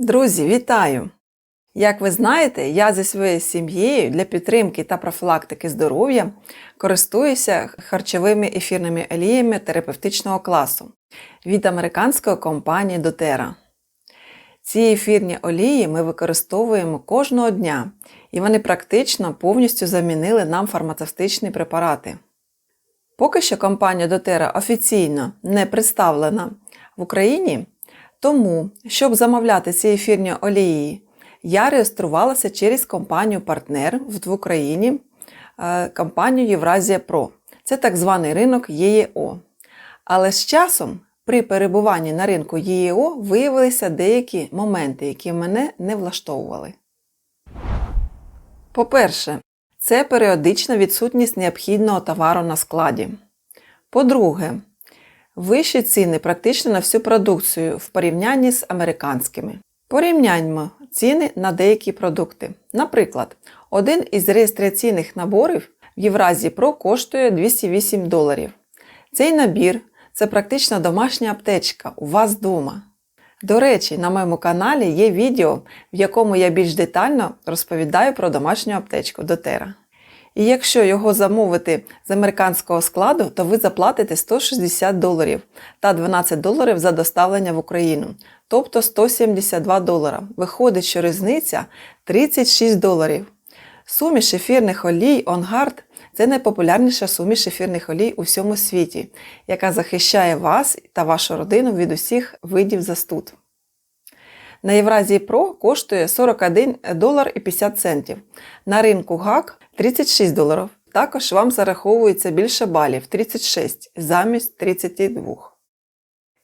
Друзі, вітаю! Як ви знаєте, я зі своєю сім'єю для підтримки та профілактики здоров'я користуюся харчовими ефірними оліями терапевтичного класу від американської компанії doTERRA. Ці ефірні олії ми використовуємо кожного дня, і вони практично повністю замінили нам фармацевтичні препарати. Поки що компанія doTERRA офіційно не представлена в Україні, тому, щоб замовляти ці ефірні олії, я реєструвалася через компанію-партнер в Україні, е, компанію Євразія Про. Це так званий ринок ЄЄО. Але з часом, при перебуванні на ринку ЄЄО, виявилися деякі моменти, які мене не влаштовували. По-перше, це періодична відсутність необхідного товару на складі. По-друге, вищі ціни практично на всю продукцію в порівнянні з американськими. Порівняньмо ціни на деякі продукти. Наприклад, один із реєстраційних наборів в Євразії Про коштує 208 доларів. Цей набір це практично домашня аптечка у вас вдома. До речі, на моєму каналі є відео, в якому я більш детально розповідаю про домашню аптечку doTERRA. І якщо його замовити з американського складу, то ви заплатите 160 доларів та 12 доларів за доставлення в Україну, тобто 172 долара. Виходить, що різниця 36 доларів. Суміш ефірних олій OnGuard – це найпопулярніша суміш ефірних олій у всьому світі, яка захищає вас та вашу родину від усіх видів застуд. На Євразії Про коштує 41 долар і 50 центів. На ринку ГАК 36 доларів. Також вам зараховується більше балів 36 замість 32.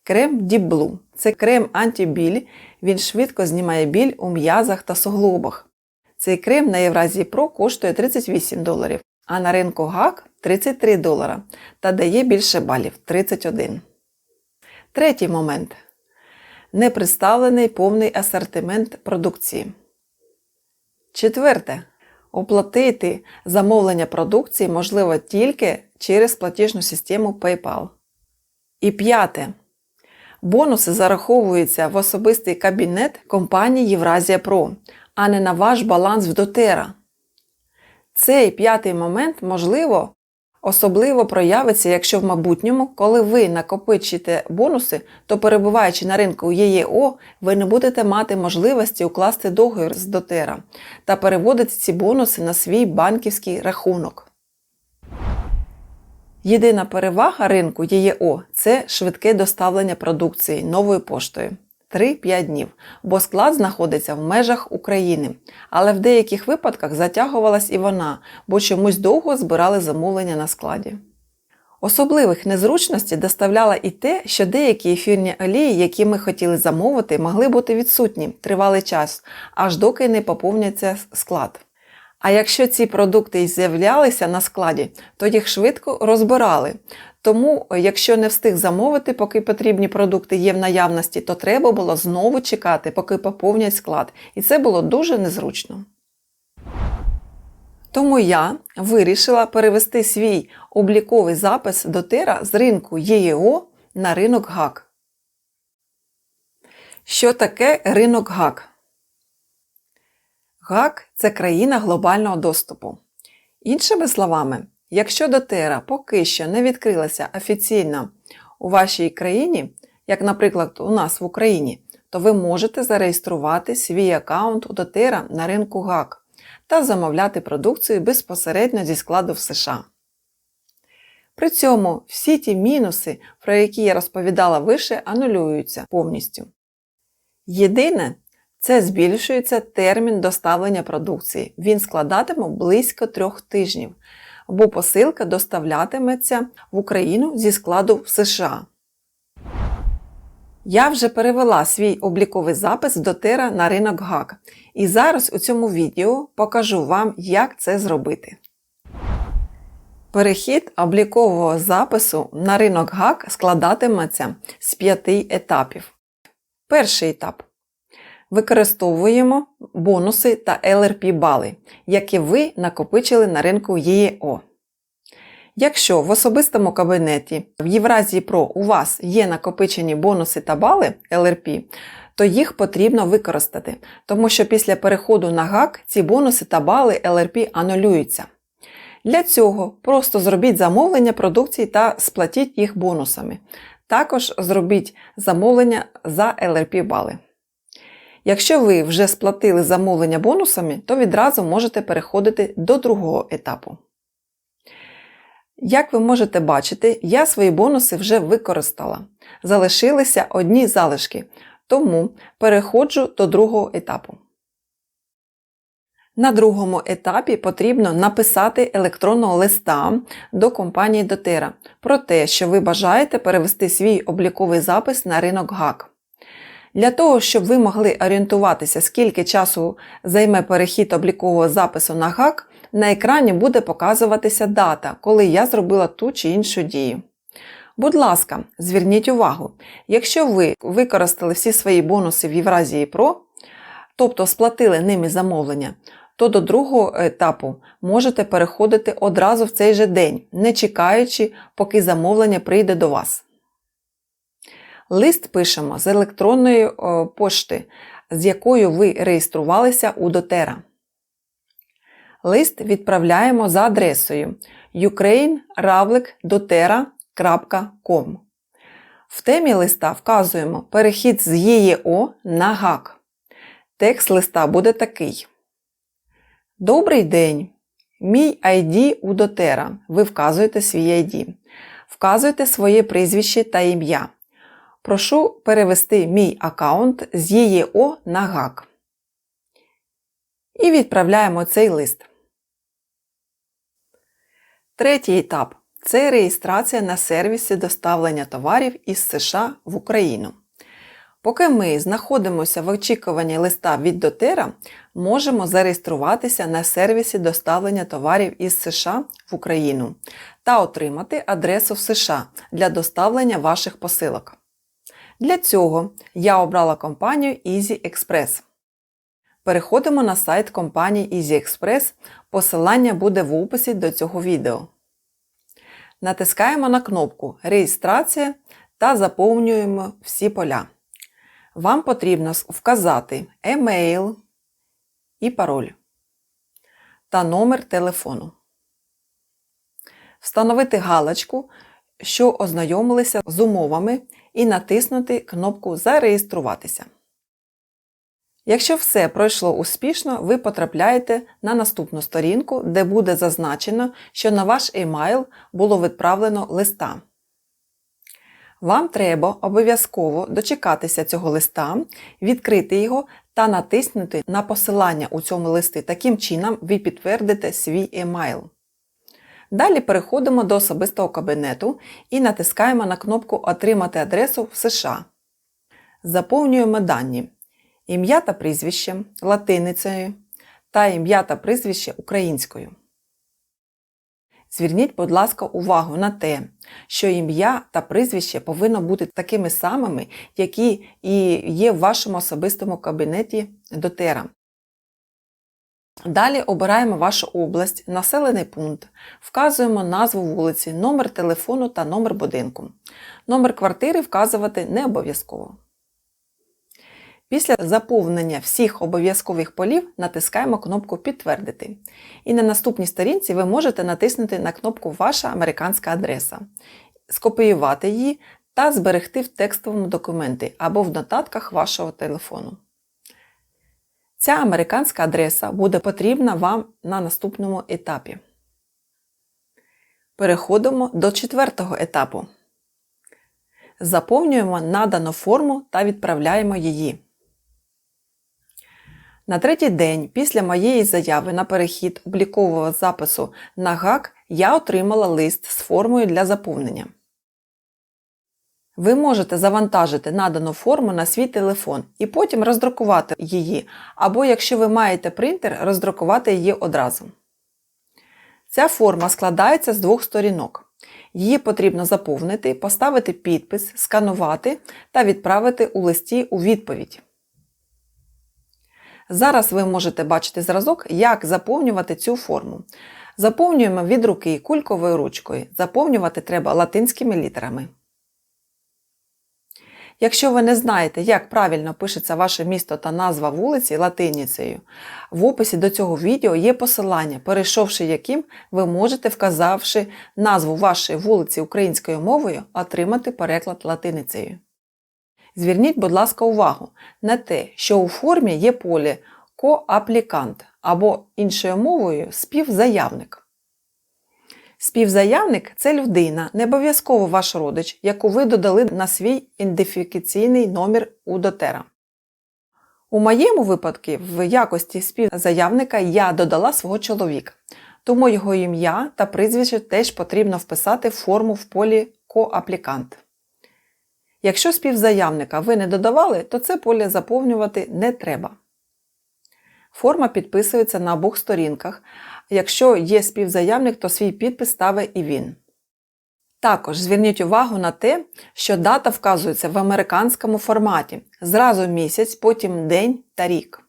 Крем Deep Blue – це крем антибіль, він швидко знімає біль у м'язах та суглобах. Цей крем на Євразії Про коштує 38 доларів, а на ринку ГАК 33 долара та дає більше балів 31. Третій момент. Не представлений повний асортимент продукції. Четверте. Оплатити замовлення продукції можливо тільки через платіжну систему PayPal. І п'яте. Бонуси зараховуються в особистий кабінет компанії Євразія Про, а не на ваш баланс в doTERRA. Цей п'ятий момент, можливо, особливо проявиться, якщо в майбутньому, коли ви накопичите бонуси, то перебуваючи на ринку ЄЄО, ви не будете мати можливості укласти договір з doTERRA та переводити ці бонуси на свій банківський рахунок. Єдина перевага ринку ЄЄО це швидке доставлення продукції новою поштою 3-5 днів, бо склад знаходиться в межах України. Але в деяких випадках затягувалась і вона, бо чомусь довго збирали замовлення на складі. Особливих незручностей доставляло і те, що деякі ефірні олії, які ми хотіли замовити, могли бути відсутні тривалий час, аж доки не поповняться склад. А якщо ці продукти й з'являлися на складі, то їх швидко розбирали. Тому, якщо не встиг замовити, поки потрібні продукти є в наявності, то треба було знову чекати, поки поповнять склад. І це було дуже незручно. Тому я вирішила перевести свій обліковий запис doTERRA з ринку ЄЄО на ринок ГАК. Що таке ринок ГАК? ГАК це країна глобального доступу. Іншими словами, якщо doTERRA поки що не відкрилася офіційно у вашій країні, як, наприклад, у нас в Україні, то ви можете зареєструвати свій аккаунт у doTERRA на ринку ГАК та замовляти продукцію безпосередньо зі складу в США. При цьому всі ті мінуси, про які я розповідала вище, анулюються повністю. Єдине, це збільшується термін доставлення продукції. Він складатиме близько трьох тижнів, бо посилка доставлятиметься в Україну зі складу в США. Я вже перевела свій обліковий запис до Тера на ринок ГАК. І зараз у цьому відео покажу вам, як це зробити. Перехід облікового запису на ринок ГАК складатиметься з п'яти етапів. Перший етап. Використовуємо бонуси та LRP бали, які ви накопичили на ринку ЄО. Якщо в особистому кабінеті в Євразії Pro у вас є накопичені бонуси та бали LRP, то їх потрібно використати, тому що після переходу на ГАК ці бонуси та бали LRP анулюються. Для цього просто зробіть замовлення продукції та сплатіть їх бонусами. Також зробіть замовлення за LRP бали. Якщо ви вже сплатили замовлення бонусами, то відразу можете переходити до другого етапу. Як ви можете бачити, я свої бонуси вже використала. Залишилися одні залишки, тому переходжу до другого етапу. На другому етапі потрібно написати електронного листа до компанії Дотера про те, що ви бажаєте перевести свій обліковий запис на ринок ГАК. Для того, щоб ви могли орієнтуватися, скільки часу займе перехід облікового запису на ГАК, на екрані буде показуватися дата, коли я зробила ту чи іншу дію. Будь ласка, зверніть увагу, якщо ви використали всі свої бонуси в Євразії Pro, тобто сплатили ними замовлення, то до другого етапу можете переходити одразу в цей же день, не чекаючи, поки замовлення прийде до вас. Лист пишемо з електронної пошти, з якою ви реєструвалися у Дотера. Лист відправляємо за адресою ukraine.ravlik.dotera.com. В темі листа вказуємо перехід з ЄЄО на ГАК. Текст листа буде такий. Добрий день! Мій ID у Дотера. Ви вказуєте свій ID. Вказуєте своє прізвище та ім'я. Прошу перевести мій аккаунт з ЄЄО на ГАК. І відправляємо цей лист. Третій етап це реєстрація на сервісі доставлення товарів із США в Україну. Поки ми знаходимося в очікуванні листа від Дотера, можемо зареєструватися на сервісі доставлення товарів із США в Україну та отримати адресу в США для доставлення ваших посилок. Для цього я обрала компанію Easy Express. Переходимо на сайт компанії Easy Express, посилання буде в описі до цього відео. Натискаємо на кнопку Реєстрація та заповнюємо всі поля. Вам потрібно вказати емейл і пароль та номер телефону. Встановити галочку, що ознайомилися з умовами, і натиснути кнопку Зареєструватися. Якщо все пройшло успішно, ви потрапляєте на наступну сторінку, де буде зазначено, що на ваш емайл було відправлено листа. Вам треба обов'язково дочекатися цього листа, відкрити його та натиснути на посилання у цьому листі. Таким чином, ви підтвердите свій емайл. Далі переходимо до особистого кабінету і натискаємо на кнопку Отримати адресу в США. Заповнюємо дані ім'я та прізвище латиницею та ім'я та прізвище українською. Зверніть, будь ласка, увагу на те, що ім'я та прізвище повинно бути такими самими, які і є в вашому особистому кабінеті дотера. Далі обираємо вашу область, населений пункт, вказуємо назву вулиці, номер телефону та номер будинку. Номер квартири вказувати не обов'язково. Після заповнення всіх обов'язкових полів натискаємо кнопку Підтвердити. І на наступній сторінці ви можете натиснути на кнопку Ваша американська адреса, скопіювати її та зберегти в текстовому документі або в нотатках вашого телефону. Ця американська адреса буде потрібна вам на наступному етапі. Переходимо до четвертого етапу. Заповнюємо надану форму та відправляємо її. На третій день після моєї заяви на перехід облікового запису на ГАК я отримала лист з формою для заповнення. Ви можете завантажити надану форму на свій телефон і потім роздрукувати її, або, якщо ви маєте принтер, роздрукувати її одразу. Ця форма складається з двох сторінок. Її потрібно заповнити, поставити підпис, сканувати та відправити у листі у відповідь. Зараз ви можете бачити зразок, як заповнювати цю форму. Заповнюємо від руки кульковою ручкою. Заповнювати треба латинськими літерами. Якщо ви не знаєте, як правильно пишеться ваше місто та назва вулиці латиницею, в описі до цього відео є посилання, перейшовши яким ви можете, вказавши назву вашої вулиці українською мовою, отримати переклад латиницею. Зверніть, будь ласка, увагу на те, що у формі є поле коаплікант або іншою мовою співзаявник. Співзаявник це людина, не обов'язково ваш родич, яку ви додали на свій ідентифікаційний номер у дотера. У моєму випадку, в якості співзаявника я додала свого чоловіка, тому його ім'я та прізвище теж потрібно вписати в форму в полі коаплікант. Якщо співзаявника ви не додавали, то це поле заповнювати не треба. Форма підписується на обох сторінках. Якщо є співзаявник, то свій підпис ставить і він. Також зверніть увагу на те, що дата вказується в американському форматі зразу місяць, потім день та рік.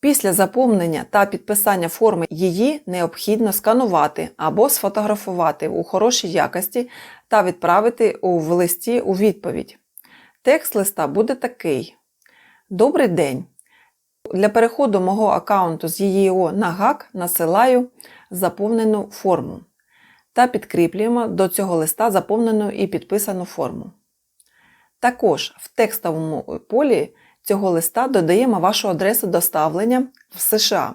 Після заповнення та підписання форми її необхідно сканувати або сфотографувати у хорошій якості та відправити в листі у відповідь. Текст листа буде такий: Добрий день! Для переходу мого аккаунту з ЄЄО на ГАК насилаю заповнену форму та підкріплюємо до цього листа заповнену і підписану форму. Також в текстовому полі цього листа додаємо вашу адресу доставлення в США.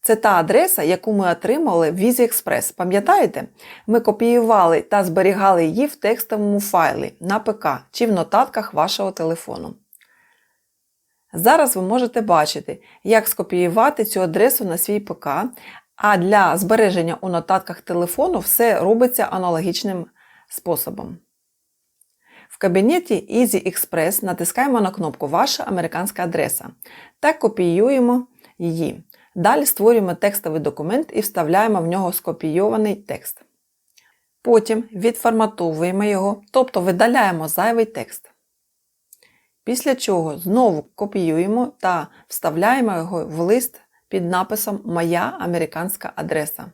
Це та адреса, яку ми отримали в Експрес. Пам'ятаєте? Ми копіювали та зберігали її в текстовому файлі на ПК чи в нотатках вашого телефону. Зараз ви можете бачити, як скопіювати цю адресу на свій ПК, а для збереження у нотатках телефону все робиться аналогічним способом. В кабінеті Easy Express натискаємо на кнопку Ваша американська адреса та копіюємо її. Далі створюємо текстовий документ і вставляємо в нього скопійований текст. Потім відформатовуємо його, тобто видаляємо зайвий текст. Після чого знову копіюємо та вставляємо його в лист під написом Моя американська адреса.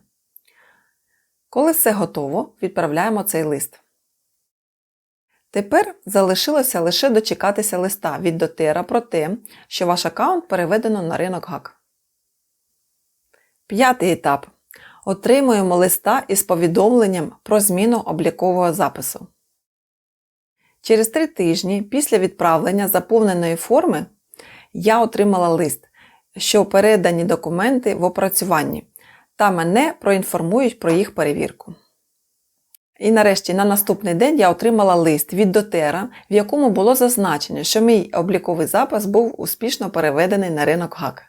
Коли все готово, відправляємо цей лист. Тепер залишилося лише дочекатися листа від дотера про те, що ваш аккаунт переведено на ринок ГАК. П'ятий етап. Отримуємо листа із повідомленням про зміну облікового запису. Через три тижні після відправлення заповненої форми я отримала лист, що передані документи в опрацюванні, та мене проінформують про їх перевірку. І нарешті на наступний день я отримала лист від дотера, в якому було зазначено, що мій обліковий запис був успішно переведений на ринок ГАК.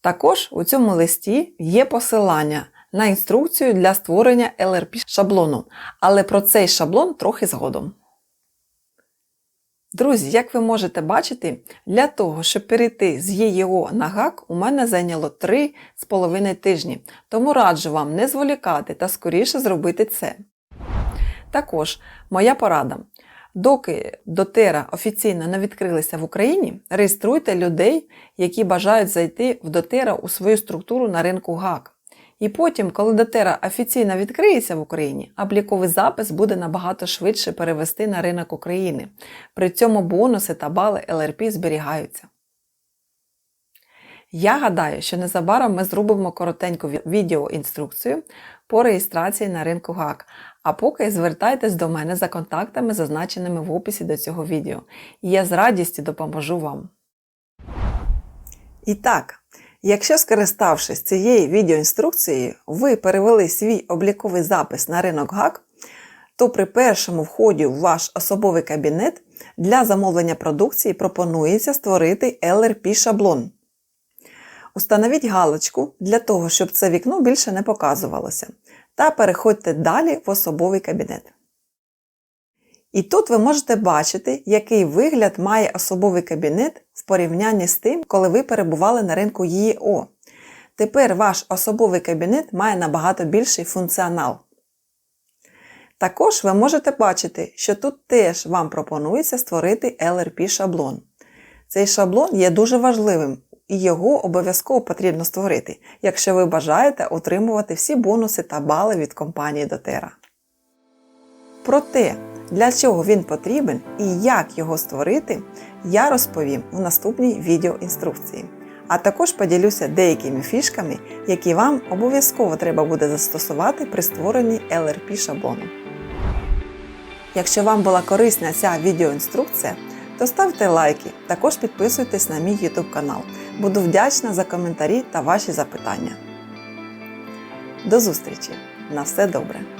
Також у цьому листі є посилання на інструкцію для створення LRP шаблону, але про цей шаблон трохи згодом. Друзі, як ви можете бачити, для того, щоб перейти з ЄЄО на ГАК, у мене зайняло 3,5 тижні, тому раджу вам не зволікати та скоріше зробити це. Також моя порада. Доки дотера офіційно не відкрилися в Україні, реєструйте людей, які бажають зайти в дотера у свою структуру на ринку ГАК. І потім, коли дотера офіційно відкриється в Україні, обліковий запис буде набагато швидше перевести на ринок України. При цьому бонуси та бали ЛРП зберігаються. Я гадаю, що незабаром ми зробимо коротеньку відеоінструкцію по реєстрації на ринку ГАК. А поки звертайтесь до мене за контактами, зазначеними в описі до цього відео. І я з радістю допоможу вам. І так, Якщо, скориставшись цією відеоінструкцією, ви перевели свій обліковий запис на ринок ГАК, то при першому вході в ваш особовий кабінет для замовлення продукції пропонується створити LRP-шаблон. Установіть галочку для того, щоб це вікно більше не показувалося. Та переходьте далі в особовий кабінет. І тут ви можете бачити, який вигляд має особовий кабінет в порівнянні з тим, коли ви перебували на ринку ЄО. Тепер ваш особовий кабінет має набагато більший функціонал. Також ви можете бачити, що тут теж вам пропонується створити LRP-шаблон. Цей шаблон є дуже важливим і його обов'язково потрібно створити, якщо ви бажаєте отримувати всі бонуси та бали від компанії doTERRA. Про те, для чого він потрібен і як його створити, я розповім у наступній відеоінструкції. А також поділюся деякими фішками, які вам обов'язково треба буде застосувати при створенні LRP шаблону. Якщо вам була корисна ця відеоінструкція, то ставте лайки, також підписуйтесь на мій YouTube канал. Буду вдячна за коментарі та ваші запитання. До зустрічі! На все добре!